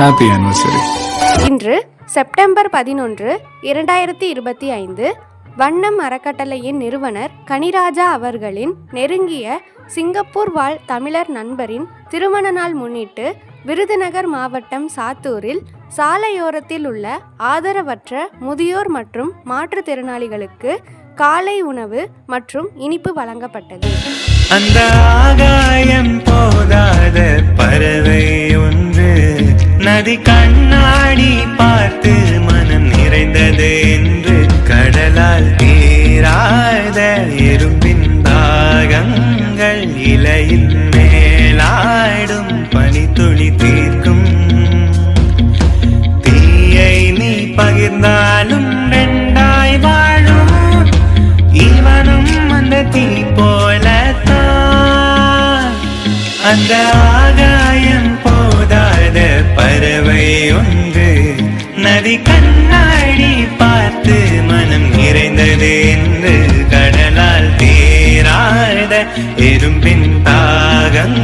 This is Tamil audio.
ஹாப்பி ஆனிவர்சரி இன்று செப்டம்பர் பதினொன்று இரண்டாயிரத்தி இருபத்தி ஐந்து வண்ணம் அறக்கட்டளையின் நிறுவனர் கனிராஜா அவர்களின் நெருங்கிய சிங்கப்பூர் வாழ் தமிழர் நண்பரின் திருமண நாள் முன்னிட்டு விருதுநகர் மாவட்டம் சாத்தூரில் சாலையோரத்தில் உள்ள ஆதரவற்ற முதியோர் மற்றும் மாற்றுத்திறனாளிகளுக்கு காலை உணவு மற்றும் இனிப்பு வழங்கப்பட்டது. அந்த ஆகாயம் போதாத அது கண்ணாடி பார்த்து மனம் நிறைந்தது என்று கடலால் தீராத எறும்பின் தாகங்கள் இலையில் மேலாடும் பனித்துளி தீர்க்கும். தீயை நீ பகிர்ந்தாலும் ரெண்டாய் வாழும். இவனும் அந்த தீ போலத்தான். அந்த ஆக கண்ணாடி கண்ணாடி பார்த்து மனம் நிறைந்தது என்று கடலால் தேராத எறும்பின் தாகம்.